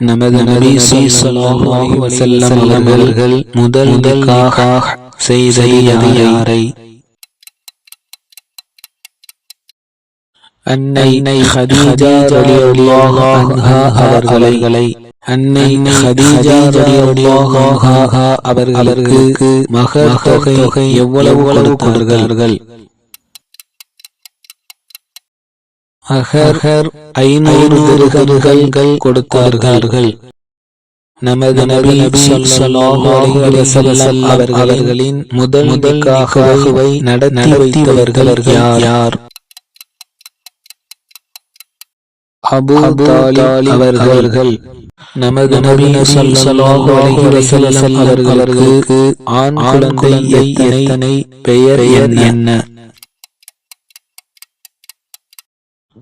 நமது நபி ஸல்லல்லாஹு அலைஹி வஸல்லம் அவர்கள் முதல் நிக்காஹ் செய்தது யாரை? அன்னை ஹதீஜா ரலியல்லாஹு அன்ஹா அவர்களை. அன்னை ஹதீஜா ரலியல்லாஹு அன்ஹா அவர்களுக்கு மகர் தொகை எவ்வளவு கொடுத்தார்கள்? அகர் ஐநூறு கொடுத்தார்கள். நமது நபி ஸல்லல்லாஹு அலைஹி வஸல்லம் அவர்களின் முதல் நிக்காஹ்வை நடத்தி வைத்தவர்கள் யார்? அபூ தாலிப் அவர்கள். நமது நபி ஸல்லல்லாஹு அலைஹி வஸல்லம் அவர்களுக்கு ஆண் குழந்தை எத்தனை? பெயர் என்ன?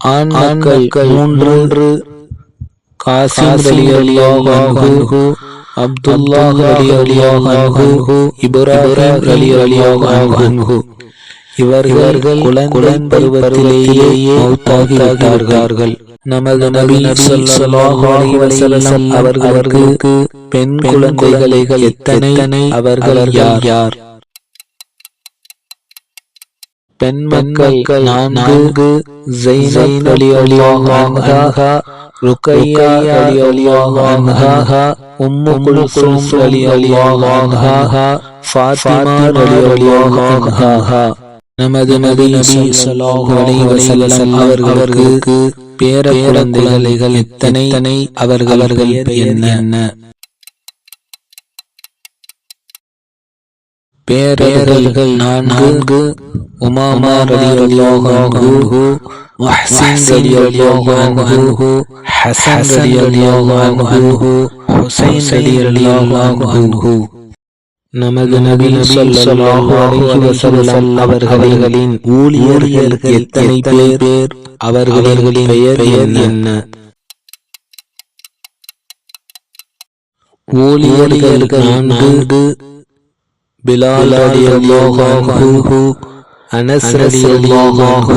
ஆண் மக்கள் மூன்று காசிம் அப்துல்லாஹ் இப்ராஹிம் இவர்கள் குழந்தை பருவத்திலேயே மௌத்தாகி விட்டார்கள். நமது நபி ஸல்லல்லாஹு அலைஹி வஸல்லம் அவர்களுக்கு பெண் குழந்தைகள் எத்தனை அவர்கள் யார்? யார்? பெண் மக்கள் நான்கு ஜைனப் ரலியல்லாஹு அன்ஹா ருக்கையா ரலியல்லாஹு அன்ஹா உம்மு குல்சூம் ரலியல்லாஹு அன்ஹா ஃபாத்திமா ரலியல்லாஹு அன்ஹா நமது நபி ஸல்லல்லாஹு அலைஹி வஸல்லம் அவர்களுக்கு பேர குழந்தைகள் எத்தனை? அவர்கள் என்ன? பேரர்கள் நான்கு உமாமா ரலியல்லாஹு அன்ஹு முஹ்சின் ரலியல்லாஹு அன்ஹு ஹஸன் ரலியல்லாஹு அன்ஹு ஹுசைன் ரலியல்லாஹு அன்ஹு நமது நபி ஸல்லல்லாஹு அலைஹி வஸல்லம் அவர்களின் ஊழியர்கள் எத்தனை பேர் அவர்களின் பெயர் என்ன ஊழியர்கள் நான்கு பிலால் ரலியல்லாஹு அன்ஹு அனஸ் ரலியல்லாஹு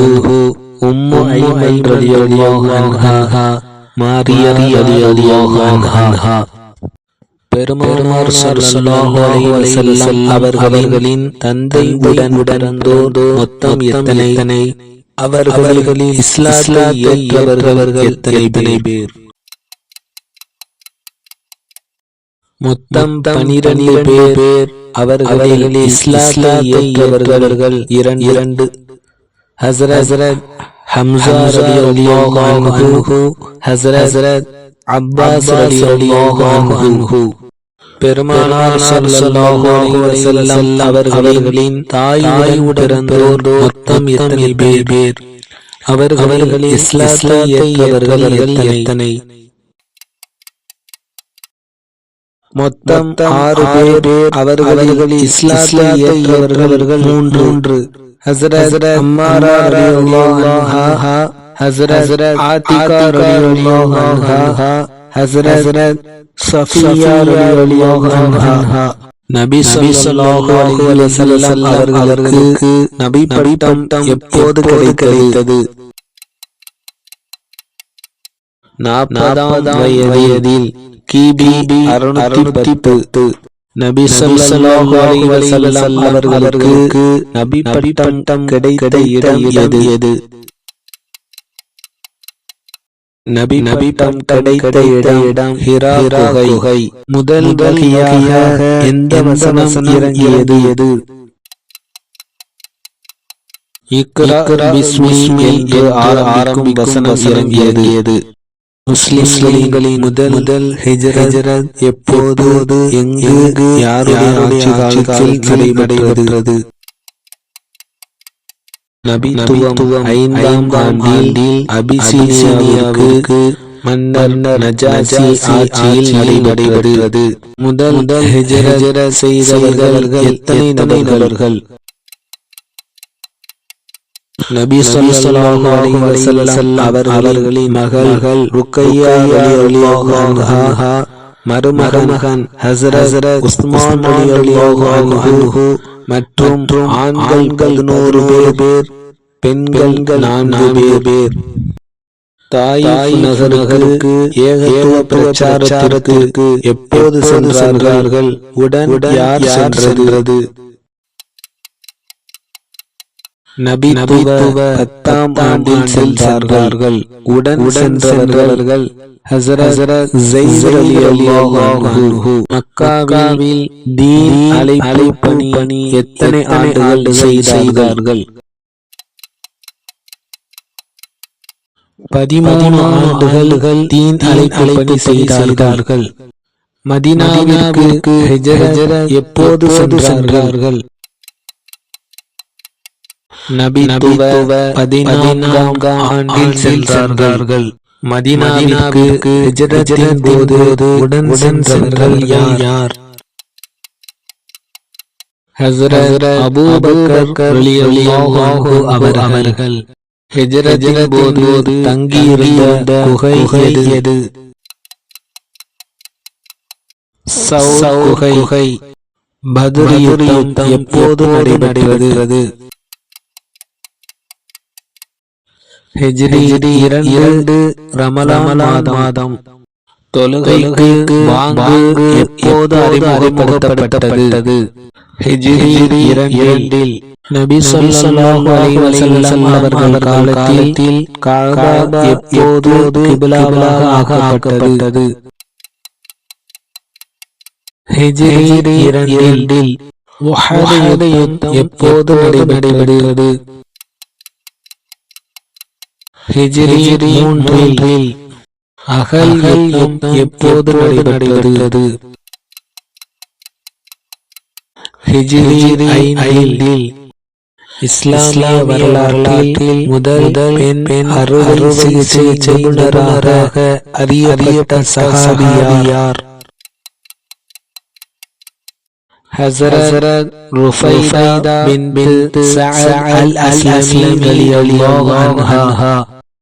உம்மு ஐமன் ரலியல்லாஹு அன்ஹா மாரியா ரலியல்லாஹு அன்ஹா பெருமானார் ஸல்லல்லாஹு அலைஹி வஸல்லம் அவர்களின் தந்தை உடன் உடன்தோர் மொத்தம் எத்தனை அவர்களில் இஸ்லாத்தை ஏற்றவர்கள் எத்தனை பேர் மொத்தம் பனிரெண்டு பேர். அவர்களில் இஸ்லாத்தை ஏற்றவர்கள் இரண்டு. ஹசரத் ஹம்சா ரலியல்லாஹு அன்ஹு. ஹசரத் அப்பாஸ் ரலியல்லாஹு அன்ஹு. பெருமானார் ஸல்லல்லாஹு அலைஹி வஸல்லம் அவர்களின் தாயுடன் பிறந்தோர் மொத்தம் எத்தனை பேர்? அவர்களில் இஸ்லாத்தை ஏற்றவர்கள் எத்தனை? மொத்தம் ஆறு பேர் அவர்களில் இஸ்லாத்தை ஏற்றவர்கள் மூன்று. ஹசரத் அம்மாரா ரலியல்லாஹு அன்ஹா ஹசரத் ஆதிகா ரலியல்லாஹு அன்ஹா ஹசரத் சஃபியா ரலியல்லாஹு அன்ஹா. நபி ஸல்லல்லாஹு அலைஹி வஸல்லம் அவர்களுக்கு நபி பட்டம் எப்போது கிடைத்தது? நாற்பதாம் வயதில் கிபி அறுநூத்தி பத்து. நபி ஸல்லல்லாஹு அலைஹி வஸல்லம் அவர்களுக்கு நபி பட்டம் கிடைத்த இடம் எது? நபி நபி பட்டம் கிடைத்த இடம் ஹிரா குகை. முதல் வகையாக எந்த வசனம் இறங்கியது? எது இக்ரா பிஸ்மி என்று ஆரம்பிக்கும் வசனம் இறங்கியது. எது முஸ்லிம்களின் முதல் முதல் ஹிஜரத் எப்போது எங்கு யாருடைய ஆட்சி காலத்தில் நடைபெறுகிறது நபித்துவம் ஐந்தாம் ஆண்டில் அபிசீனியாவுக்கு மன்னர் நஜாசி ஆட்சியில் நடைபெறுகிறது முதல் முதல் ஹிஜர செய்தவர்கள் எத்தனை நபர்கள்? நபி ஸல்லல்லாஹு அலைஹி வஸல்லம் அவர்களின் மகள்கள் ருக்கையா ரலியல்லாஹு அன்ஹா மருமகன் ஹஸ்ரத் உஸ்மான் ரலியல்லாஹு அன்ஹு மற்றும் ஆண்கள் பதினோரு பேர் பெண்கள் நான்கு பேர். தாயிஃப் நகருக்கு ஏகத்துவ பிரச்சாரத்திற்கு எப்போது சென்றார்கள்? உடன் யார் சென்றது? நபித்துவ பத்தாம் ஆண்டில் சென்றார்கள். உடன் சென்றவர்கள் ஹஸரத் மக்காவில் தீன் அழைப்பு பணி எத்தனை ஆண்டுகள் செய்தார்கள்? பதிமூணு ஆண்டுகள் தீன் அழைப்பு செய்தார்கள். எப்போது சென்றார்கள்? நபித்துவ பதினான்காம் ஆண்டில் சென்றார்கள். மதீனாவிற்கு ஹிஜ்ரத்தின் போது உடன் சென்றவர்கள் யார்? ஹஸ்ரத் அபூபக்கர் ரலியல்லாஹு அவர் அவர்கள். ஹிஜ்ரத்தின் போது தங்கியிருந்த குகை எது? சௌ குகை. பத்ர் யுத்தம் எப்போது நடைபெற்றது? ஹிஜ்ரி இரண்டு ரமலான் மாதம். தொழுகைக்கு வாங்கு எப்போது அறிமுகப்படுத்தப்பட்டது? ஹிஜ்ரி இரண்டில். நபி ஸல்லல்லாஹு அலைஹி வஸல்லம் அவர்கள் காலத்தில் கஅபா எப்போது கிப்லாவாக ஆக்கப்பட்டது? ஹிஜ்ரி இரண்டில். எப்போது நடைபெற்றது? ஹிஜ்ரி மூன்றில் அகல் எப்போது ஹிஜ்ரி ஐந்தில் இஸ்லாமிய வரலாற்றில் முதல் பெண் அறுவை சிகிச்சை நிபுணராக அறியப்பட்ட பின் சஅத் அல் அஸ்லமி ரலியல்லாஹு அன்ஹா.